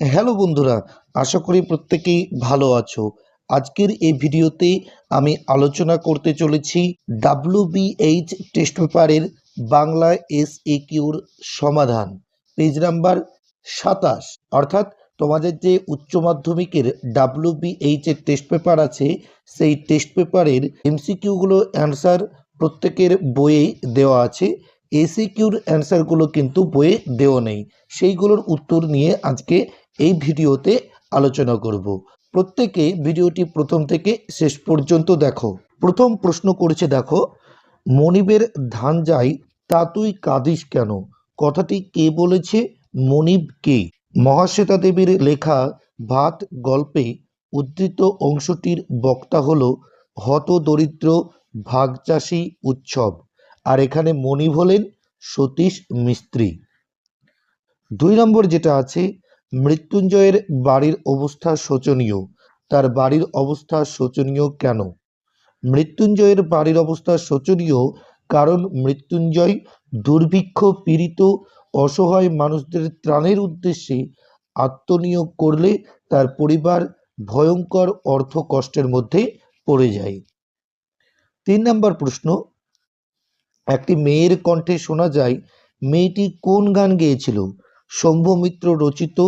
Hello বন্ধুরা, আশা করি প্রত্যেকেই ভালো আছো। আজকের এই ভিডিওতে আমি আলোচনা করতে চলেছি ডাব্লিউবিএইচ টেস্ট পেপারের বাংলা এস এ কিউর সমাধান পেজ নাম্বার সাতাশ। অর্থাৎ তোমাদের যে উচ্চ মাধ্যমিকের ডাব্লিউবিএইচ এর টেস্ট পেপার আছে, সেই টেস্ট পেপারের এমসিকিউগুলো অ্যান্সার প্রত্যেকের বইয়ে দেওয়া আছে। এসি কিউর অ্যান্সারগুলো কিন্তু বইয়ে দেওয়া নেই। সেইগুলোর উত্তর নিয়ে আজকে এই ভিডিওতে আলোচনা করব। প্রত্যেকে ভিডিওটি প্রথম থেকে শেষ পর্যন্ত দেখো। প্রথম প্রশ্ন করেছে, দেখো, মনিবের ধান যাই, তা তুই কাঁদিস কেন? কথাটি কে বলেছে? মনিব কে? মহাশ্বেতা দেবীর লেখা ভাত গল্পে উদ্ধৃত অংশটির বক্তা হল হত দরিদ্র ভাগচাষী উৎসব। আর এখানে মনিব হলেন সতীশ মিস্ত্রি। দুই নম্বর যেটা আছে মৃত্যুঞ্জয়ের বাড়ির অবস্থা শোচনীয়। তার বাড়ির অবস্থা শোচনীয় কেন? মৃত্যুঞ্জয়ের বাড়ির অবস্থা শোচনীয় কারণ মৃত্যুঞ্জয় দুর্ভিক্ষ পীড়িত, অসহায় মানুষদের ত্রাণের উদ্দেশ্যে আত্মনিয়োগ করলে তার পরিবার ভয়ঙ্কর অর্থ কষ্টের মধ্যে পড়ে যায়। তিন নম্বর প্রশ্ন, একটি মেয়ের কণ্ঠে শোনা যায়, মেয়েটি কোন গান গেয়েছিল? শম্ভমিত্র রচিত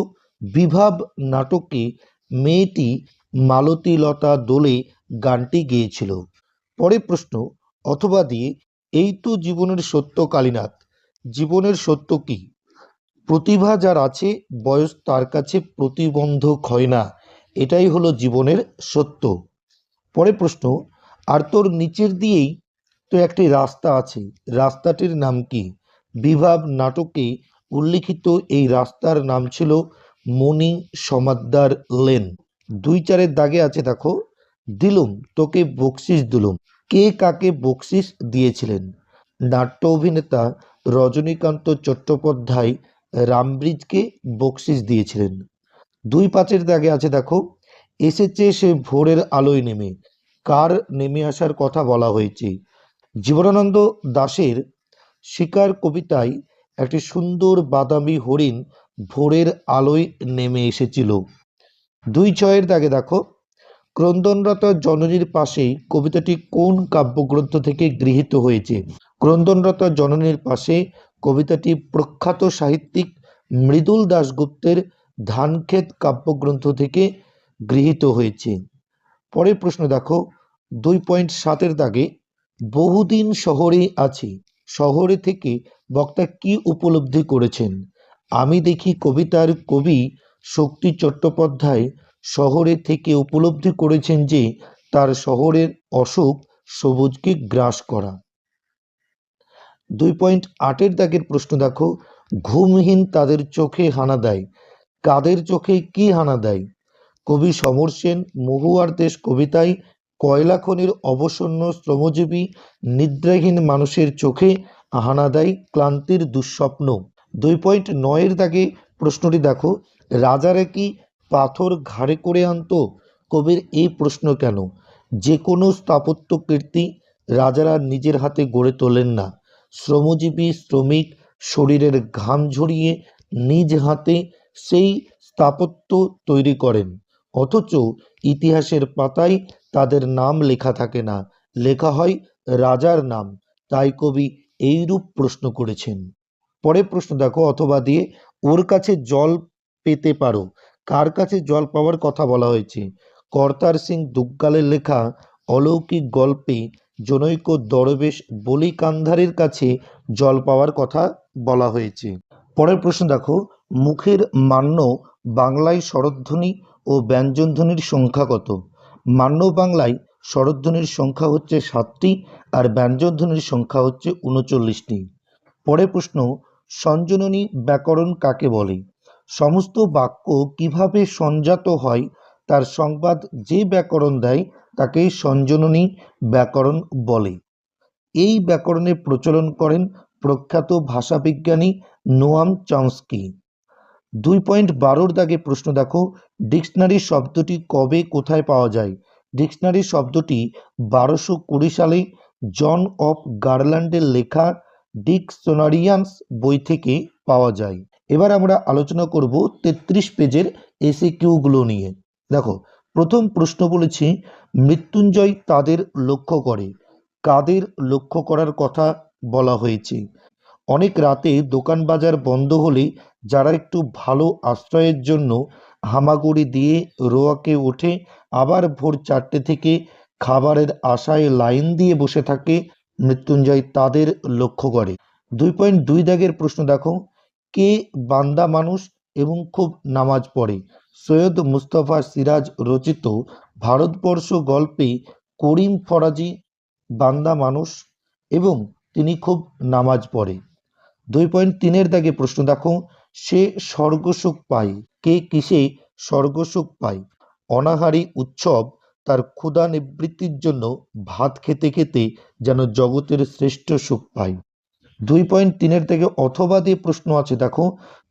বিভাব নাটকে মেয়েটি মালতী লতা দোলে গানটি গেয়েছিল। পরে প্রশ্ন, অথবা দিয়ে, এই তো জীবনের সত্য কালীনাথ, জীবনের সত্য কি? প্রতিভা যার আছে, বয়স তার কাছে প্রতিবন্ধক হয় না, এটাই হলো জীবনের সত্য। পরে প্রশ্ন, আর তোর নিচের দিয়েই তো একটি রাস্তা আছে, রাস্তাটির নাম কি? বিভাব নাটকে উল্লিখিত এই রাস্তার নাম ছিল মণি সমাদ্দার লেন। দুই চারের দাগে আছে, দেখো। দিলুম, তোকে বকশিস দিলুম। কে কাকে বকশিস দিয়েছিলেন? নাট্য অভিনেতা রজনীকান্ত চট্টোপাধ্যায় রামব্রিজকে বকশিস দিয়েছিলেন। দুই পাঁচের দাগে আছে, দেখো। এসেছে সে ভোরের আলোয় নেমে। কার নেমে আসার কথা বলা হয়েছে? জীবনানন্দ দাশের শিকার কবিতায় একটি সুন্দর বাদামি হরিণ ভোরের আলোয় নেমে এসেছিল। দুই ছয়ের দাগে দেখো, ক্রন্দনরত জননীর পাশেই কবিতাটি কোন কাব্যগ্রন্থ থেকে গৃহীত হয়েছে? ক্রন্দনরত জননীর পাশে কবিতাটি প্রখ্যাত সাহিত্যিক মৃদুল দাশগুপ্তের ধানক্ষেত কাব্যগ্রন্থ থেকে গৃহীত হয়েছে। পরের প্রশ্ন দেখো, দুই পয়েন্ট সাতের দাগে বহুদিন শহরে আছি। শহরে থেকে বক্তা কি উপলব্ধি করেছেন? আমি দেখি কবিতার কবি শক্তি চট্টোপাধ্যায় শহরে থেকে উপলব্ধি করেছেন যে, তার শহরের অসুখ সবুজকে গ্রাস করা। দুই পয়েন্ট আটের দাগের প্রশ্ন দেখো। ঘুমহীন তাদের চোখে হানা দেয়। কাদের চোখে কি হানা দেয়? কবি সমর সেন, মহুয়ার দেশ কবিতায় কয়লা খনির অবসন্ন শ্রমজীবী, নিদ্রাহীন মানুষের চোখে হানা দেয় ক্লান্তির দুঃস্বপ্ন। দুই পয়েন্ট নয়ের দাগে প্রশ্নটি দেখো, রাজারা কি পাথর ঘাড়ে করে আনতো? কবির এই প্রশ্ন কেন? যে কোনো স্থাপত্য কীর্তি রাজারা নিজের হাতে গড়ে তোলেন না। শ্রমজীবী, শ্রমিক শরীরের ঘাম ঝরিয়ে নিজ হাতে সেই স্থাপত্য তৈরি করেন। অথচ ইতিহাসের পাতায় তাদের নাম লেখা থাকে না। লেখা হয় রাজার নাম। তাই কবি এইরূপ প্রশ্ন করেছেন। পরের প্রশ্ন দেখো, অথবা দিয়ে ওর কাছে জল পেতে পারো। কার কাছে জল পাওয়ার কথা বলা হয়েছে? কর্তার সিং দুগ্গালের লেখা অলৌকিক গল্পে জনৈক দরবেশ বলি কান্ধারের কাছে জল পাওয়ার কথা বলা হয়েছে। পরের প্রশ্ন দেখো, মুখের মান্য বাংলায় স্বরধ্বনি ও ব্যঞ্জনধ্বনির সংখ্যা কত? মান্য বাংলায় স্বরধ্বনির সংখ্যা হচ্ছে সাতটি আর ব্যঞ্জনধ্বনির সংখ্যা হচ্ছে উনচল্লিশটি। পরে প্রশ্ন, সঞ্জননী ব্যাকরণ কাকে বলে? সমস্ত বাক্য কীভাবে সঞ্জাত হয় তার সংবাদ যে ব্যাকরণ দেয় তাকে সঞ্জননী ব্যাকরণ বলে। এই ব্যাকরণের প্রচলন করেন প্রখ্যাত ভাষাবিজ্ঞানী নোয়াম চমস্কি দুই পয়েন্ট বারোর দাগে প্রশ্ন দেখো, ডিকশনারি শব্দটি কবে কোথায় পাওয়া যায়? ডিকশনারি শব্দটি বারোশো কুড়ি সালে জন অফ গার্ল্যান্ডের লেখা ডিকশনারিয়ান্স বই থেকে পাওয়া যায়। এবার আমরা আলোচনা করব তেত্রিশ পেজের এসে কিউগুলো নিয়ে। দেখো, প্রথম প্রশ্ন বলেছি, মৃত্যুঞ্জয় তাদের লক্ষ্য করে। কাদের লক্ষ্য করার কথা বলা হয়েছে? অনেক রাতে দোকান বাজার বন্ধ হলে যারা একটু ভালো আশ্রয়ের জন্য হামাগুড়ি দিয়ে রোয়াকে ওঠে আবার ভোর চারটে থেকে খাবারের আশায় লাইন দিয়ে বসে থাকে, মৃত্যুঞ্জয় তাদের লক্ষ্য করে। দুই পয়েন্ট দুই দাগের প্রশ্ন দেখো, কে বান্দা মানুষ এবং খুব নামাজ পড়ে? সৈয়দ মুস্তফা সিরাজ রচিত ভারতবর্ষ গল্পে করিম ফরাজি বান্দা মানুষ এবং তিনি খুব নামাজ পড়ে। দুই পয়েন্ট তিনের দাগে প্রশ্ন দেখো, সে স্বর্গসুখ পায়, কে কিসে স্বর্গসুখ পায়? অনাহারী উৎসব তার ক্ষুধা নিবৃত্তির জন্য ভাত খেতে খেতে যেন জগতের শ্রেষ্ঠ সুখ পায়। দুই পয়েন্ট তিনের থেকে অথবা দিয়ে প্রশ্ন আছে, দেখো,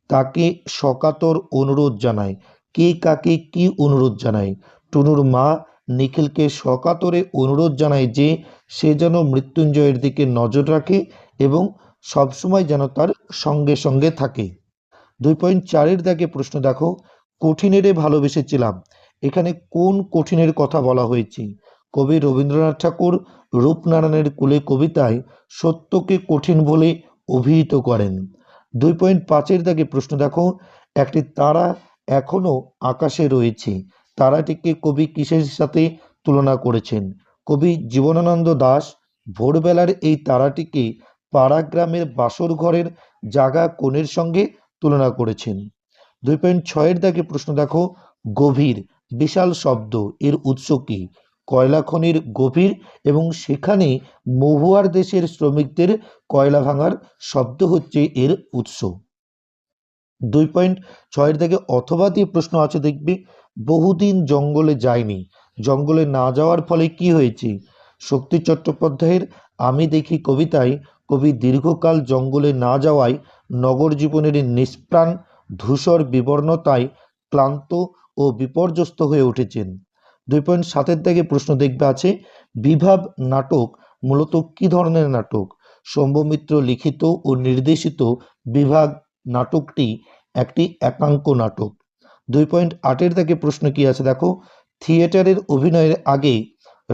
তাকে সকাতর অনুরোধ জানায়, কে কাকে কি অনুরোধ জানায়? টুনুর মা নিখিলকে সকাতরে অনুরোধ জানায় যে সে যেন মৃত্যুঞ্জয়ের দিকে নজর রাখে এবং সবসময় যেন তার সঙ্গে সঙ্গে থাকে। দুই পয়েন্ট চারের দাগে প্রশ্ন, দেখো, কঠিনেরে ভালোবেসেছিলাম। এখানে কোন কঠিনের কথা বলা হয়েছে? কবি রবীন্দ্রনাথ ঠাকুর রূপনারায়ণের কুলে কবিতায় সত্যকে কঠিন বলে অভিহিত করেন। দুই পয়েন্ট পাঁচের দাগে প্রশ্ন, দেখো, একটি তারা এখনও আকাশে রয়েছে। তারাটিকে কবি কিসের সাথে তুলনা করেছেন? কবি জীবনানন্দ দাস ভোরবেলার এই তারাটিকে পাড়াগ্রামের বাসর ঘরের জাগা কোণের সঙ্গে তুলনা করেছেন। দুই পয়েন্ট ছয়ের দাগে প্রশ্ন দেখো, গভীর, বিশাল শব্দ, এর উৎস কি? কয়লা খনির গভীর এবং সেখানে মহুয়ার দেশের শ্রমিকদের কয়লা ভাঙার শব্দ হচ্ছে এর উৎস। দুই পয়েন্ট ছয়ের থেকে অথবা দিয়ে প্রশ্ন আছে দেখবি, বহুদিন জঙ্গলে যায়নি। জঙ্গলে না যাওয়ার ফলে কি হয়েছে? শক্তি চট্টোপাধ্যায়ের আমি দেখি কবিতায় কবি দীর্ঘকাল জঙ্গলে না যাওয়ায় নগর জীবনের নিষ্প্রাণ, ধূসর বিবর্ণতায় ক্লান্ত ও বিপর্যস্ত হয়ে উঠেছেন। দুই পয়েন্ট সাতের দাগে প্রশ্ন দেখবে আছে, বিভাব নাটক মূলত কি ধরনের নাটক? শম্ভমিত্র লিখিত ও নির্দেশিত বিভাগ নাটকটি একটি একাঙ্ক নাটক। দুই পয়েন্ট আটের দাগে প্রশ্ন কি আছে দেখো, থিয়েটারের অভিনয়ের আগে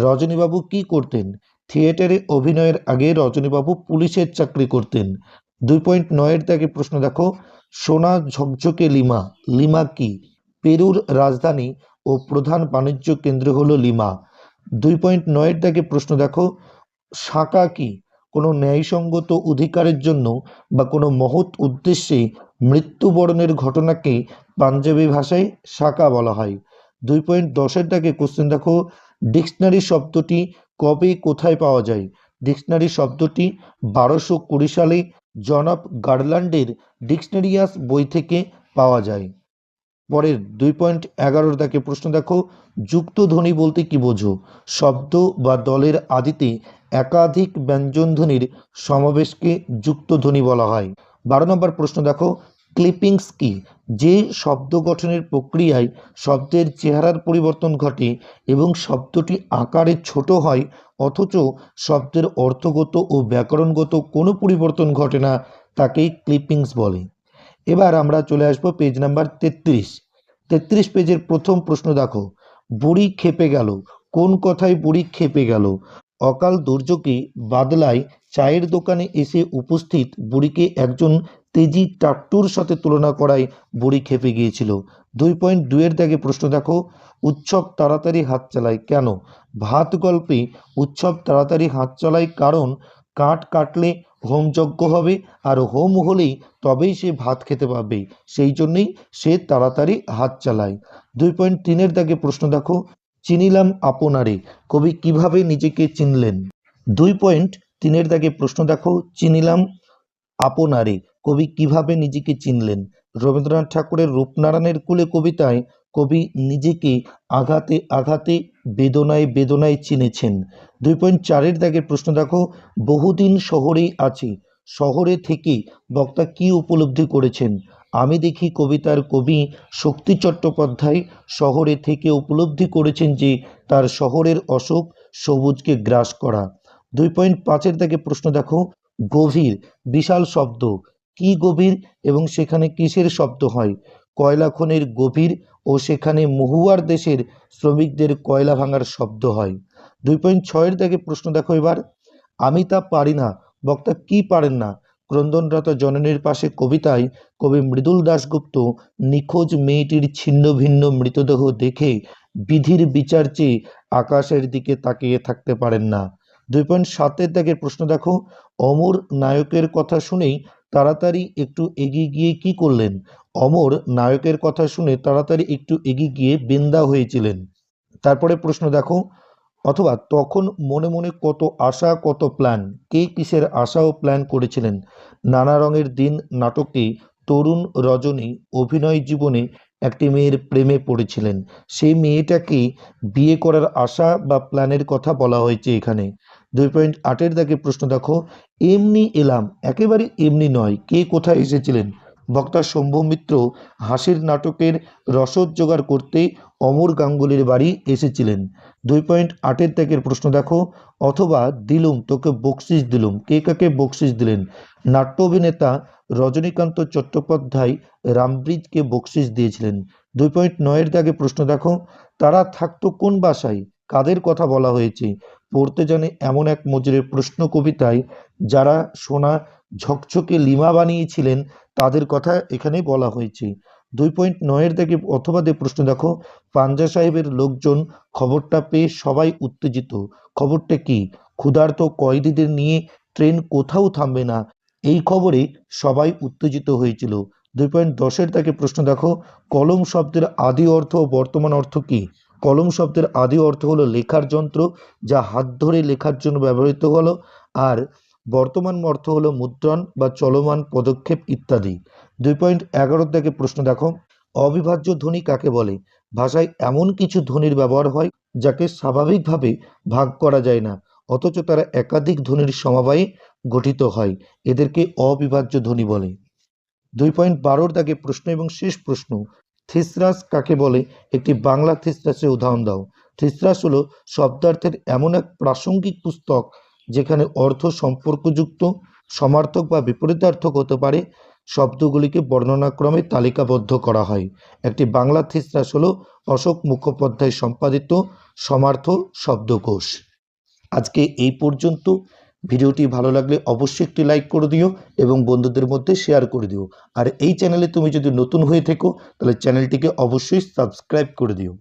রজনীবাবু কি করতেন? থিয়েটারে অভিনয়ের আগে রজনীবাবু পুলিশের চাকরি করতেন। দুই পয়েন্ট নয়ের দাগে প্রশ্ন দেখো, সোনা ঝকঝকে লিমা লিমা কি? পেরুর রাজধানী ও প্রধান বাণিজ্য কেন্দ্র হলো লিমা। দুই পয়েন্ট নয়ের দাগে প্রশ্ন দেখো শাঁকা কি? কোনো ন্যায়সঙ্গত অধিকারের জন্য বা কোনো মহৎ উদ্দেশ্যে মৃত্যুবরণের ঘটনাকে পাঞ্জাবি ভাষায় শাঁকা বলা হয়? দুই পয়েন্ট দশের দাগে কোশ্চেন দেখো ডিকশনারি শব্দটি কবে কোথায় পাওয়া যায়? ডিকশনারি শব্দটি বারোশো কুড়ি সালে জনাব গার্ল্যান্ডের ডিকশনারিয়াস বই থেকে পাওয়া যায়। পরের দুই পয়েন্ট এগারোর দাকে প্রশ্ন দেখো যুক্ত ধ্বনি বলতে কি বোঝো? শব্দ বা দলের আদিতে একাধিক ব্যঞ্জনধ্বনির সমাবেশকে যুক্ত ধ্বনি বলা হয়। বারো নম্বর প্রশ্ন দেখো ক্লিপিংস কি? যে শব্দ গঠনের প্রক্রিয়ায় শব্দের চেহারার পরিবর্তন ঘটে এবং শব্দটি আকারে ছোট হয়, অথচ শব্দের অর্থগত ও ব্যাকরণগত কোনো পরিবর্তন ঘটে না তাকেই ক্লিপিংস বলে। এবার আমরা চলে আসব পেজ নাম্বার তেত্রিশ। তেত্রিশ পেজের প্রথম প্রশ্ন দেখো। বুড়ি খেপে গেল। কোন কথায় বুড়ি খেপে গেল? অকাল দুর্যোগে বাদলায় চায়ের দোকানে এসে উপস্থিত বুড়িকে একজন তেজি টাট্টুর সাথে তুলনা করায় বুড়ি খেপে গিয়েছিল। দুই পয়েন্ট দুয়ের দাগে প্রশ্ন, দেখো, উৎসব তাড়াতাড়ি হাত চালায় কেন? ভাত গল্পে উৎসব তাড়াতাড়ি হাত চালায় কারণ কাঠ কাটলে হোমযজ্ঞ হবে আর হোম হলেই তবেই সে ভাত খেতে পাবে সেই জন্যেই সে তাড়াতাড়ি হাত চালায়। দুই পয়েন্ট তিনের দাগে প্রশ্ন, দেখো চিনিলাম আপনারে। কবি কীভাবে নিজেকে চিনলেন? দুই পয়েন্ট, তিনের দাগে প্রশ্ন দেখো, চিনিলাম আপনারে। কবি কীভাবে নিজেকে চিনলেন? রবীন্দ্রনাথ ঠাকুরের রূপনারায়ণের কুলে কবিতায় কবি নিজেকে আঘাতে আঘাতে, বেদনায় বেদনায় চিনেছেন। দুই পয়েন্ট চারের দাগের প্রশ্ন দেখো, বহুদিন শহরেই আছি। শহরে থেকে বক্তা কি উপলব্ধি করেছেন? আমি দেখি কবিতার কবি শক্তি চট্টোপাধ্যায় শহরে থেকে উপলব্ধি করেছেন যে তার শহরের অশোক সবুজকে গ্রাস করা। দুই পয়েন্ট পাঁচের দাগে প্রশ্ন দেখো, গভীর, বিশাল শব্দ, কি গভীর এবং সেখানে কিসের শব্দ হয়? কয়লা খনির গভীর ও সেখানে মহুয়ার দেশের শ্রমিকদের কয়লা ভাঙার শব্দ হয়। দুই পয়েন্ট ছয়ের দাগে প্রশ্ন দেখো এবার, আমি তা পারি না, বক্তা কি পারেন না? ক্রন্দনরত জননীর পাশে কবিতায় কবি মৃদুল দাশগুপ্ত নিখোঁজ মেয়েটির ছিন্ন ভিন্ন মৃতদেহ দেখে বিধির বিচার চেয়ে আকাশের দিকে তাকিয়ে থাকতে পারেন না। দুই পয়েন্ট সাতের দাগের প্রশ্ন, দেখো, অমর নায়কের কথা শুনেই তাড়াতাড়ি একটু এগিয়ে গিয়ে কি করলেন? অমর নায়কের কথা শুনে তাড়াতাড়ি একটু এগিয়ে গিয়ে বেন্দা হয়েছিলেন। তারপরে প্রশ্ন, দেখো অথবা তখন মনে মনে কত আশা, কত প্ল্যান কে কিসের আশা ও প্ল্যান করেছিলেন। নানা রঙের দিন, নাটকে তরুণ রজনী অভিনয় জীবনে একটি মেয়ের প্রেমে পড়েছিলেন। সেই মেয়েটাকে বিয়ে করার আশা বা প্ল্যানের কথা বলা হয়েছে এখানে। দুই পয়েন্ট আটের দাগে প্রশ্ন দেখো, এমনি এলাম, একেবারে এমনি নয়, কে কোথায় এসেছিলেন? বক্তা শম্ভু মিত্র হাসির নাটকের রসদ জোগাড় করতে অমর গাঙ্গুলির বাড়ি এসেছিলেন। দুই পয়েন্ট আটের ত্যাগের প্রশ্ন দেখো, অথবা দিলুম, তোকে বকশিস দিলুম, কে কাকে বকশিস দিলেন? নাট্য অভিনেতা রজনীকান্ত চট্টোপাধ্যায় রামব্রিজকে বকশিস দিয়েছিলেন। দুই পয়েন্ট নয়ের দাগে প্রশ্ন দেখো, তারা থাকতো কোন বাসায়? কাদের কথা বলা হয়েছে? পড়তে জানে এমন এক মজুরের প্রশ্ন কবিতায়, যারা সোনা ঝকঝকে লিমা বানিয়েছিলেন, তাদের কথা এখানে বলা হয়েছে। দুই পয়েন্ট নয়ের দাগে অথবা দিয়ে প্রশ্ন, দেখো, পাঞ্জা সাহেবের লোকজন খবরটা পেয়ে সবাই উত্তেজিত। খবরটা কি? ক্ষুধার্ত কয়েদিদের নিয়ে ট্রেন কোথাও থামবে না। এই খবরে সবাই উত্তেজিত হয়েছিল। দুই পয়েন্ট দশের তাকে প্রশ্ন, দেখো, কলম শব্দের আদি অর্থ ও বর্তমান অর্থ কি? কলম শব্দের আদি অর্থ হলো লেখার যন্ত্র, যা হাত ধরে লেখার জন্য ব্যবহৃত হলো, আর বর্তমান অর্থ হলো মুদ্রণ বা চলমান পদক্ষেপ ইত্যাদি। দুই পয়েন্ট এগারোর দাগে প্রশ্ন দেখো, অবিভাজ্য ধ্বনি কাকে বলে? ভাষায় এমন কিছু ধ্বনির ব্যবহার হয় যাকে স্বাভাবিকভাবে ভাগ করা যায় না, অথচ তারা একাধিক ধ্বনির সমবায়ে গঠিত হয়, এদেরকে অবিভাজ্য ধ্বনি বলে। দুই পয়েন্ট বারোর দাগে প্রশ্ন এবং শেষ প্রশ্ন, থিসরাস কাকে বলে? একটি বাংলা থিসরাসের উদাহরণ দাও। থিসরাস হলো শব্দার্থের এমন এক প্রাসঙ্গিক পুস্তক যেখানে অর্থ সম্পর্কযুক্ত, সমার্থক বা বিপরীতার্থক হতে পারে, শব্দগুলিকে বর্ণনাক্রমে তালিকাবদ্ধ করা হয়। একটি বাংলা থিসরাস হল অশোক মুখোপাধ্যায় সম্পাদিত সমার্থ শব্দকোষ। আজকে এই পর্যন্ত। ভিডিওটি ভালো লাগলে অবশ্যই একটি লাইক করে দিও এবং বন্ধুদের মধ্যে শেয়ার করে দিও। আর এই চ্যানেলে তুমি যদি নতুন হয়ে থেকো, তাহলে চ্যানেলটিকে অবশ্যই সাবস্ক্রাইব করে দিও।